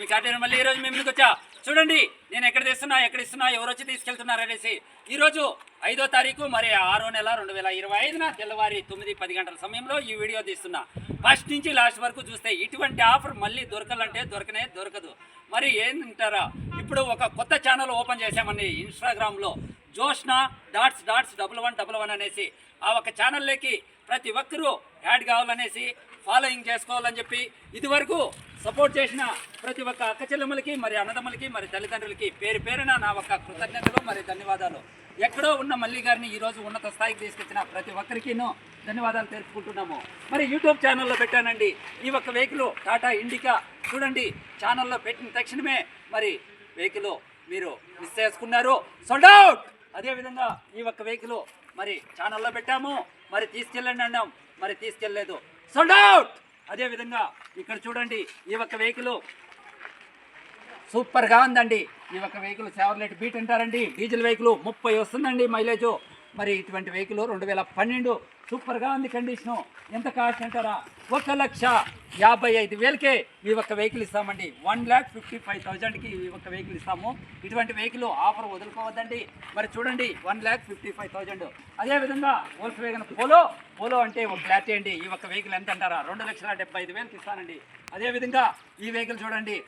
మీ కాటేరు మళ్ళీ ఈరోజు రోజు మేము ముందుకు వచ్చా? చూడండి నేను ఎక్కడ తెస్తున్నా ఎక్కడ ఇస్తున్నా ఎవరు వచ్చి తీసుకెళ్తున్నారు అనేసి. ఈరోజు ఐదో తారీఖు మరి ఆరో నెల రెండు వేల ఇరవై ఐదున తెల్లవారి తొమ్మిది పది గంటల సమయంలో ఈ వీడియో తీస్తున్నా. ఫస్ట్ నుంచి లాస్ట్ వరకు చూస్తే ఇటువంటి ఆఫర్ మళ్ళీ దొరకాలంటే దొరకనే దొరకదు. మరి ఏంటారా ఇప్పుడు ఒక కొత్త ఛానల్ ఓపెన్ చేశామని ఇన్స్టాగ్రామ్లో Joshna dots dots double one double one అనేసి. ఆ ఒక ఛానల్లోకి ప్రతి ఒక్కరూ యాడ్ కావాలనేసి ఫాలోయింగ్ చేసుకోవాలని చెప్పి ఇదివరకు సపోర్ట్ చేసిన ప్రతి ఒక్క అక్క చెల్లెమ్మలకి మరి అన్నదమ్ములకి మరి తల్లిదండ్రులకి పేరు పేరున నా ఒక్క కృతజ్ఞతలు మరి ధన్యవాదాలు. ఎక్కడో ఉన్న మల్లి గారిని ఈరోజు ఉన్నత స్థాయికి తీసుకొచ్చిన ప్రతి ఒక్కరికి ధన్యవాదాలు తెలుపుకుంటున్నాము. మరి యూట్యూబ్ ఛానల్లో పెట్టానండి. ఈ ఒక్క వెహికల్ టాటా ఇండికా చూడండి ఛానల్లో పెట్టిన తక్షణమే మరి వెహికల్ మీరు మిస్ చేసుకున్నారు. సోల్డ్ అవుట్ అదేవిధంగా ఈ ఒక్క వెహికల్ మరి ఛానల్లో పెట్టాము. మరి తీసుకెళ్ళండి అన్నాం. మరి తీసుకెళ్ళలేదు. సోల్డ్ అవుట్ అదేవిధంగా ఇక్కడ చూడండి ఈ ఒక్క వెహికల్ సూపర్గా ఉందండి. ఈ ఒక్క వెహికల్ సెవర్లెట్ బీట్ అంటారండి. డీజిల్ వెహికల్ ముప్పై వస్తుందండి మైలేజ్. మరి ఇటువంటి వెహికల్ రెండు వేల పన్నెండు సూపర్గా ఉంది కండిషను. ఎంత కాస్ట్ అంటారా? ఒక లక్ష యాభై ఐదు వేలకే ఈ ఒక్క వెహికల్ ఇస్తామండి. వన్ ల్యాక్ ఫిఫ్టీ ఫైవ్ థౌజండ్కి ఈ ఒక్క వెహికల్ ఇస్తాము. ఇటువంటి వెహికల్ ఆఫర్ వదులుకోవద్దండి. మరి చూడండి one lakh fifty five thousand. అదేవిధంగా ఓల్స్ వేగన్ పోలో పోలో అంటే ఒక క్లారిటీ అండి. ఈ ఒక్క వెహికల్ ఎంత అంటారా? రెండు లక్షల డెబ్బై ఐదు వేలకి ఇస్తానండి. అదేవిధంగా ఈ వెహికల్ చూడండి.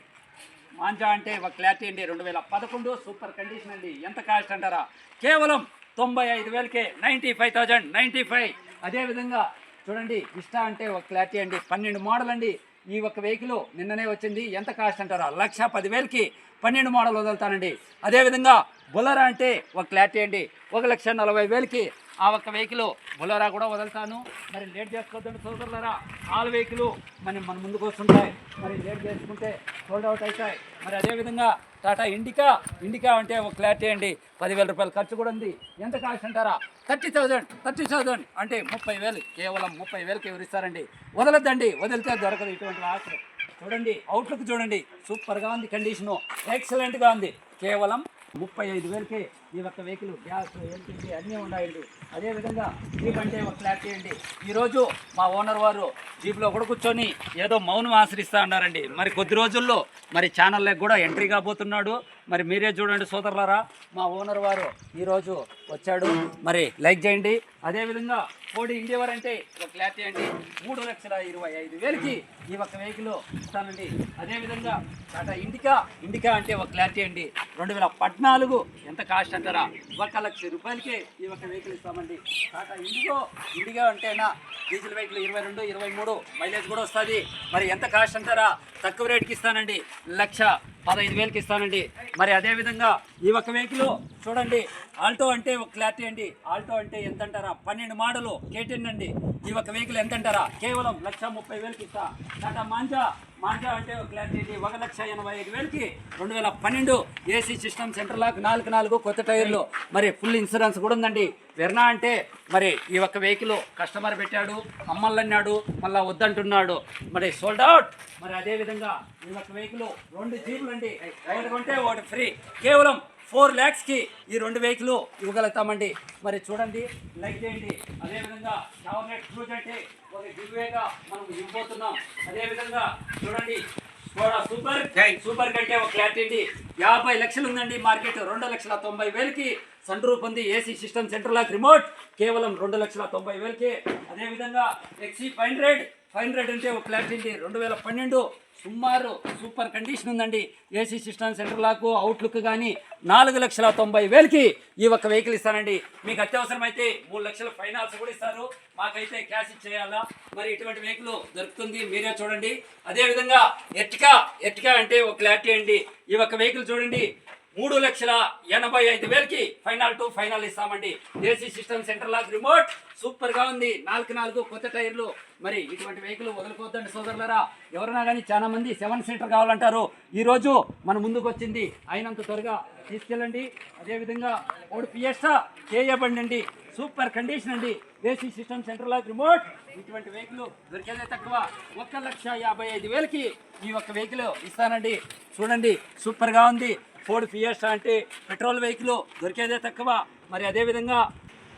మాంజా అంటే ఒక క్లారిటీ అండి. రెండు వేల పదకొండు సూపర్ కండిషన్ అండి. ఎంత కాస్ట్ అంటారా? కేవలం తొంభై ఐదు వేలకే ninety five thousand ninety five. అదేవిధంగా చూడండి ఇష్ట అంటే ఒక క్లారిటీ అండి. పన్నెండు మోడల్ అండి ఈ ఒక్క వెహికల్ నిన్ననే వచ్చింది. ఎంత కాస్ట్ అంటారా? లక్ష పదివేలకి పన్నెండు మోడల్ వదులుతానండి. అదేవిధంగా బులరా అంటే ఒక క్లారిటీ అండి. ఒక లక్ష నలభై వేలకి ఆ ఒక్క వెహికల్ బులరా కూడా వదులుతాను. మరి లేట్ చేసుకోవద్దండి సోదరులరా ఆల్ వెహికల్ మరి మన ముందుకు వస్తుంటాయి. మరి లేట్ చేసుకుంటే సోల్డ్ అవుట్ అవుతాయి. మరి అదేవిధంగా టాటా ఇండికా ఇండికా అంటే ఒక క్లారిటీ అండి. పదివేల రూపాయలు ఖర్చు కూడా ఉంది. ఎంత కాస్ట్ అంటారా? థర్టీ థౌజండ్ థర్టీ థౌజండ్ అంటే ముప్పై వేలు. కేవలం ముప్పై వేలకి ఎవరిస్తారండి వదలద్దండి. వదిలితే దొరకదు ఇటువంటి ఆఫర్ చూడండి అవుట్లుక్ చూడండి. సూపర్గా ఉంది కండిషను ఎక్సలెంట్గా ఉంది. కేవలం ముప్పై ఐదు వేలకి ఈ ఒక్క వెహికల్ గ్యాస్ ఎల్పిజి అన్నీ ఉన్నాయండి అదేవిధంగా జీప్ అంటే ఒక క్లారిటీ అండి ఈరోజు మా ఓనర్ వారు జీప్లో కూడా కూర్చొని ఏదో మౌనం ఆశ్రయిస్తూ ఉన్నారండి మరి కొద్ది రోజుల్లో మరి ఛానల్లోకి కూడా ఎంట్రీ కాబోతున్నాడు. మరి మీరే చూడండి సోదరులారా మా ఓనర్ వారు ఈరోజు వచ్చాడు. మరి లైక్ చేయండి. అదేవిధంగా కోడి ఇండియవర్ అంటే ఒక క్లారిటీ అండి మూడు లక్షల ఇరవై ఐదు వేలకి ఈ ఒక్క వెహికల్ ఇస్తానండి. అదేవిధంగా టాటా ఇండికా ఇండికా అంటే ఒక క్లారిటీ అండి రెండు వేల పద్నాలుగు ఎంత కాస్ట్ దగ్గర ఒక లక్ష రూపాయలకే ఈ ఒక్క వెహికల్ ఇస్తామండి. టాటా ఇండిగో ఇండిగో అంటేనా? డీజిల్ వెహికల్ ఇరవై రెండు ఇరవై మూడు మైలేజ్ కూడా వస్తుంది. మరి ఎంత కాస్ట్ అంటారా? తక్కువ రేటుకి ఇస్తానండి. లక్ష పదహైదు వేలకి ఇస్తానండి. మరి అదేవిధంగా ఈ ఒక్క వెహికల్ చూడండి. ఆల్టో అంటే ఒక క్లారిటీ అండి. ఆల్టో అంటే ఎంత అంటారా పన్నెండు మోడలు కేటెన్ అండి. ఈ ఒక్క వెహికల్ ఎంత అంటారా కేవలం లక్ష ముప్పై వేలకి ఇస్తా. టాటా మాంజా మాంజా అంటే ఒక క్లారిటీ ఒక లక్ష ఎనభై ఐదు వేలకి రెండు వేల పన్నెండు ఏసీ సిస్టమ్ సెంటర్ లాక్ నాలుగు నాలుగు కొత్త టైర్లు. మరి ఫుల్ ఇన్సూరెన్స్ కూడా ఉందండి. వెర్నా అంటే మరి ఈ ఒక్క వెహికల్ కస్టమర్ పెట్టాడు అన్నాడు మళ్ళీ వద్దంటున్నాడు. మరి సోల్డ్ అవుట్ మరి అదేవిధంగా ఈ ఒక్క వెహికల్ రెండు జీపులు అండి. ఒకటి కొంటే ఒకటి ఫ్రీ కేవలం ఫోర్ ల్యాక్స్కి ఈ రెండు వెహికల్ ఇవ్వగలుగుతామండి. మరి చూడండి లైక్ చేయండి. అదేవిధంగా గవర్నమెంట్ క్రూజ్ అంటే ఒక గివ్వేగా మనం ఇవ్వబోతున్నాం. అదేవిధంగా చూడండి కూడా సూపర్ సూపర్ కంటే ఒక క్లారిటీ అండి యాభై లక్షలు ఉందండి మార్కెట్ రెండు లక్షల తొంభై వేలకి సన్ రూప్ ఉంది AC system centre lock remote కేవలం రెండు లక్షల తొంభై వేలకే. అదేవిధంగా ఎక్సీ ఫైవ్ హండ్రెడ్ ఫైవ్ హండ్రెడ్ అంటే ఒక క్లారిటీ అండి రెండు వేల పన్నెండు సుమారు సూపర్ కండిషన్ ఉందండి. AC system center lock outlook కానీ నాలుగు లక్షల తొంభై వేలకి ఈ ఒక్క వెహికల్ ఇస్తానండి. మీకు అత్యవసరమైతే మూడు లక్షల ఫైనాన్స్ కూడా ఇస్తారు. మాకైతే క్యాష్ ఇచ్చేయాలా? మరి ఇటువంటి వెహికల్ దొరుకుతుంది. మీరే చూడండి. అదేవిధంగా ఎట్కా ఎట్కా అంటే ఒక క్లారిటీ అండి. ఈ ఒక్క వెహికల్ చూడండి. మూడు లక్షల ఎనభై ఐదు వేలకి ఫైనల్ టు ఫైనల్ ఇస్తామండి. AC system center lock remote. సూపర్గా ఉంది. నాలుగు నాలుగు కొత్త టైర్లు. మరి ఇటువంటి వెహికల్ వదులుకోవద్దండి సోదరులరా. ఎవరైనా కానీ చాలా మంది సెవెన్ సీటర్ కావాలంటారు. ఈ రోజు మన ముందుకు వచ్చింది అయినంత త్వరగా తీసుకెళ్ళండి. అదేవిధంగా ఓడి పిఎస్టా చేయబండి అండి సూపర్ కండిషన్ అండి. AC system center lock remote. ఇటువంటి వెహికల్ దొరికేదే తక్కువ. ఒక్క లక్ష యాభై ఐదు వేలకి ఈ ఒక్క వెహికల్ ఇస్తానండి. చూడండి సూపర్గా ఉంది. ఫోర్డ్ ఫియస్టా అంటే పెట్రోల్ వెహికల్ దొరికేదే తక్కువ. మరి అదేవిధంగా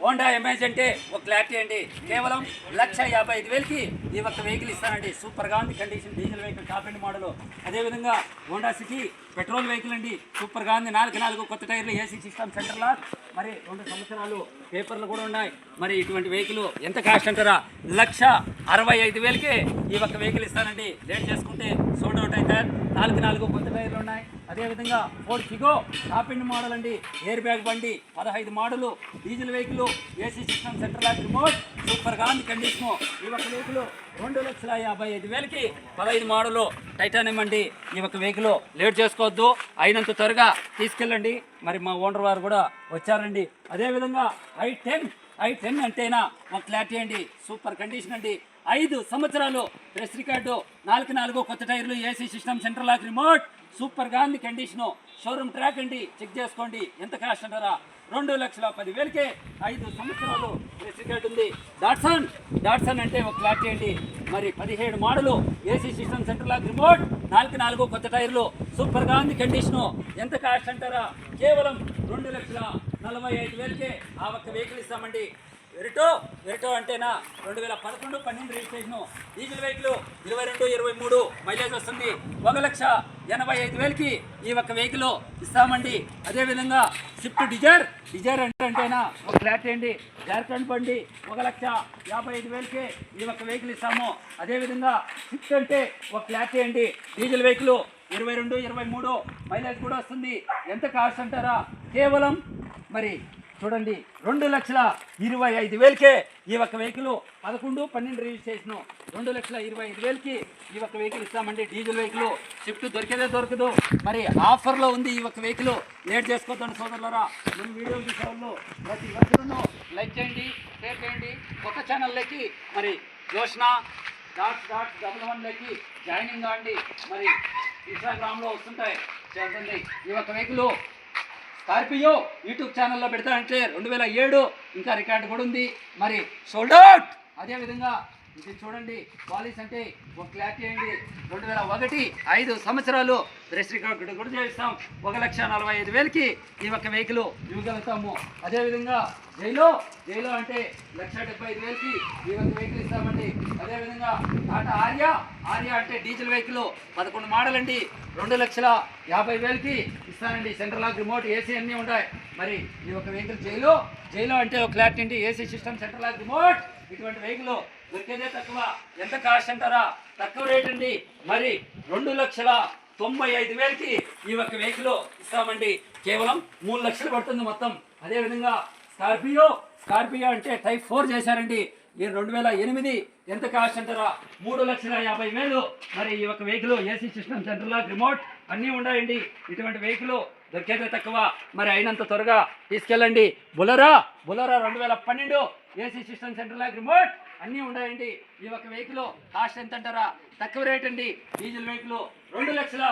హోండా ఎంఎస్ అంటే ఒక క్లారిటీ అండి. కేవలం లక్ష యాభై ఐదు వేలకి ఈ ఒక్క వెహికల్ ఇస్తానండి సూపర్గా ఉంది condition. Diesel vehicle top and model. అదేవిధంగా హోండా సిటీ పెట్రోల్ వెహికల్ అండి. సూపర్గా ఉంది. నాలుగు నాలుగు కొత్త టైర్లు ఏసీ సిస్టమ్ సెంటర్లా. మరి రెండు సంవత్సరాలు పేపర్లు కూడా ఉన్నాయి. మరి ఇటువంటి వెహికల్ ఎంత కాస్ట్ అంటారా? లక్ష అరవై ఐదు వేలకే ఈ ఒక్క వెహికల్ ఇస్తానండి లేట్ చేసుకుంటే సోల్డ్ అవుట్ అవుతారు. నాలుగు నాలుగు కొత్త టైర్లు ఉన్నాయి. అదేవిధంగా Ford Figo top end model అండి. ఎయిర్ బ్యాగ్ బండి పదహైదు model diesel vehicle AC system central lock remote సూపర్గా ఉంది కండిషను ఈ ఒక వెహికల్ రెండు లక్షల యాభై ఐదు వేలకి పదహైదు మోడలు టైటానియం అండి. ఈ ఒక వెహికల్ లేట్ చేసుకోవద్దు. అయినంత త్వరగా తీసుకెళ్ళండి. మరి మా ఓనర్ వారు కూడా వచ్చారండి. అదేవిధంగా ఐ టెన్ ఐ టెన్ అంటేనా ఒక క్లారిటీ అండి. సూపర్ కండిషన్ అండి. ఐదు సంవత్సరాలు ప్రెస్ రికార్డు నాలుగు నాలుగు కొత్త టైర్లు AC system central lock remote సూపర్గా ఉంది కండిషను షోరూమ్ ట్రాక్ అండి చెక్ చేసుకోండి. ఎంత కాస్ట్ అంటారా? రెండు లక్షల పదివేలకే ఐదు సంవత్సరాలు ప్రెస్ రికార్డు ఉంది. డాట్సన్ డాట్సన్ అంటే ఒక క్లారిటీ చేయండి. మరి పదిహేడు model AC system central lock remote నాలుగు నాలుగు కొత్త టైర్లు సూపర్గా ఉంది కండిషను. ఎంత కాస్ట్ అంటారా? కేవలం రెండు లక్షల నలభై ఐదు వేలకే ఆ ఒక్క వెహికల్ ఇస్తామండి. వెరిటో వెరిటో అంటేనా? రెండు వేల పదకొండు పన్నెండు రిజిస్ట్రేషను. డీజిల్ వెహికల్ ఇరవై రెండు ఇరవై మూడు మైలేజ్ వస్తుంది. ఒక లక్ష ఎనభై ఐదు వేలకి ఈ ఒక్క వెహికల్ ఇస్తామండి. అదేవిధంగా స్విఫ్ట్ డిజైర్ డిజైర్ అంటే అంటేనా? ఒక ఫ్లాట్ అండి జార్ఖండ్ బండి ఒక లక్ష యాభై ఐదు వేలకి ఈ ఒక్క వెహికల్ ఇస్తాము. అదేవిధంగా స్విఫ్ట్ అంటే ఒక ఫ్లాట్ అండి డీజిల్ వెహికల్ ఇరవై రెండు ఇరవై మూడు మైలేజ్ కూడా వస్తుంది. ఎంత కాస్ట్ అంటారా? కేవలం మరి చూడండి రెండు లక్షల ఇరవై ఐదు వేలకే ఈ ఒక్క వెహికల్ పదకొండు పన్నెండు రిజిస్ట్రేషన్. రెండు లక్షల ఇరవై ఐదు వేలకి ఈ ఒక్క వెహికల్ ఇస్తామండి డీజిల్ వెహికల్ షిఫ్ట్ దొరికేదే దొరకదు. మరి ఆఫర్లో ఉంది ఈ ఒక్క వెహికల్. లేట్ చేసుకోవద్దండి సోదరులరా. మన వీడియో చూసే ప్రతి ఒక్కరూ లైక్ చేయండి షేర్ చేయండి. కొత్త ఛానల్లోకి మరి జోష్న డాట్స్ డాట్స్ డబుల్ వన్లోకి జాయినింగ్ కావండి మరి ఇన్స్టాగ్రామ్లో వస్తుంటాయి. చేస్తుంది ఈ ఒక్క వెహికల్ స్కార్పియో యూట్యూబ్ ఛానల్లో పెడతానంటే రెండు వేల ఏడు ఇంకా రికార్డు కూడా ఉంది. మరి సోల్డ్ అవుట్ అదేవిధంగా ఇది చూడండి పాలిస్ అంటే ఒక క్లారిటీ అండి రెండు వేల ఒకటి ఐదు సంవత్సరాలు ప్రెస్ కూడా చేయిస్తాం. ఒక లక్ష నలభై ఐదు వేలకి ఈ ఒక్క వెహికల్ ఇవ్వగలుగుతాము అదేవిధంగా జైలో జైలో అంటే లక్ష డెబ్బై ఐదు వేలకి ఈ ఒక్క వెహికల్ ఇస్తామండి. అదేవిధంగా టాటా ఆర్యా ఆర్యా అంటే డీజిల్ వెహికల్ పదకొండు మోడల్ అండి రెండు లక్షల యాభై వేలకి ఇస్తానండి. సెంట్రల్ లాక్ రిమోట్ ఏసీ అన్నీ ఉంటాయి. మరి ఈ ఒక్క వెహికల్ జైలు జైలు అంటే ఒక ఫ్లాట్ అండి. AC system central lock remote. ఇటువంటి వెహికల్ దొరికేదే తక్కువ. ఎంత కాస్ట్ అంటారా? తక్కువ రేట్ అండి. మరి రెండు లక్షల తొంభై ఐదు వేలకి ఈ ఒక్క వెహికల్ ఇస్తామండి. కేవలం మూడు లక్షలు పడుతుంది మొత్తం. అదేవిధంగా స్కార్పియో స్కార్పియో అంటే టైప్ ఫోర్ చేశారండి. ఈ రెండు వేల ఎనిమిది ఎంత కాస్ట్ అంటారా? మూడు లక్షల యాభై వేలు. మరి ఈ యొక్క vehicle AC system center lock remote అన్నీ ఉన్నాయండి ఇటువంటి వెహికల్ దొరికేదే తక్కువ. మరి అయినంత త్వరగా తీసుకెళ్ళండి. బులరా బులరా రెండు వేల పన్నెండు AC system center lock remote అన్నీ ఉన్నాయండి. ఈ ఒక వెహికల్ కాస్ట్ ఎంత అంటారా తక్కువ రేట్ అండి. డీజిల్ వెహికల్ రెండు లక్షల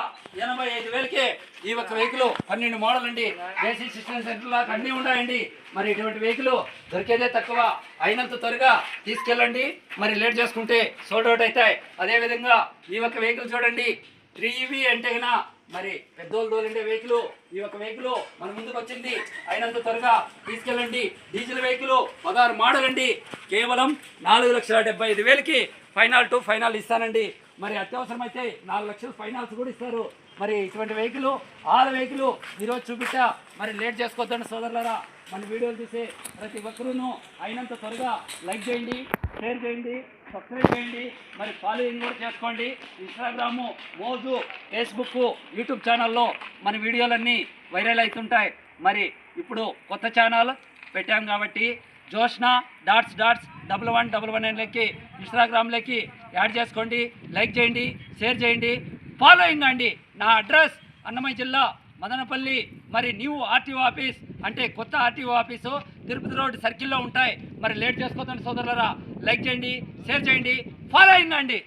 ఎనభై ఐదు వేలకే ఈ ఒక వెహికల్ పన్నెండు మోడల్ అండి. ఏసీ సిస్టమ్ సెంటర్ లాగా అన్నీ ఉన్నాయండి. మరి ఇటువంటి వెహికల్ దొరికేదే తక్కువ. అయినంత త్వరగా తీసుకెళ్ళండి. మరి లేట్ చేసుకుంటే సోల్డ్ అవుట్ అవుతాయి. అదేవిధంగా ఈ ఒక వెహికల్ చూడండి. త్రీ ఈవీ అంటే అయినా మరి పెద్దోళ్ళు తోలిండే వెహికల్ ఈ ఒక వెహికల్ మన ముందుకు వచ్చింది. అయినంత త్వరగా తీసుకెళ్ళండి. డీజిల్ వెహికల్ పదహారు మోడల్ అండి. కేవలం నాలుగు లక్షల డెబ్బై ఐదు వేలకి ఫైనల్ టు ఫైనల్ ఇస్తానండి. మరి అత్యవసరమైతే నాలుగు లక్షలు ఫైనాల్స్ కూడా ఇస్తారు. మరి ఇటువంటి వెహికల్ ఆరు వెహికల్ ఈరోజు చూపించా మరి లేట్ చేసుకోవద్దండి సోదరులరా. మన వీడియోలు చూసే ప్రతి ఒక్కరూను అయినంత త్వరగా లైక్ చేయండి షేర్ చేయండి సబ్స్క్రైబ్ చేయండి. మరి ఫాలోయింగ్ కూడా చేసుకోండి. ఇన్స్టాగ్రాము మోజు ఫేస్బుక్ యూట్యూబ్ ఛానల్లో మన వీడియోలన్నీ వైరల్ అవుతుంటాయి. మరి ఇప్పుడు కొత్త ఛానల్ పెట్టాం కాబట్టి Joshna dots dots double one double one లెక్కి ఇన్స్టాగ్రామ్లోకి యాడ్ చేసుకోండి లైక్ చేయండి షేర్ చేయండి ఫాలోయింగ్ అండి. నా అడ్రస్ అన్నమయ్య జిల్లా మదనపల్లి మరి న్యూ ఆర్టీఓ ఆఫీస్ అంటే కొత్త ఆర్టీఓ ఆఫీసు తిరుపతి రోడ్ సర్కిల్లో ఉంటాయి. మరి లేట్ చేసుకోదండి సోదరులరా. లైక్ చేయండి షేర్ చేయండి ఫాలోయింగ్ అండి.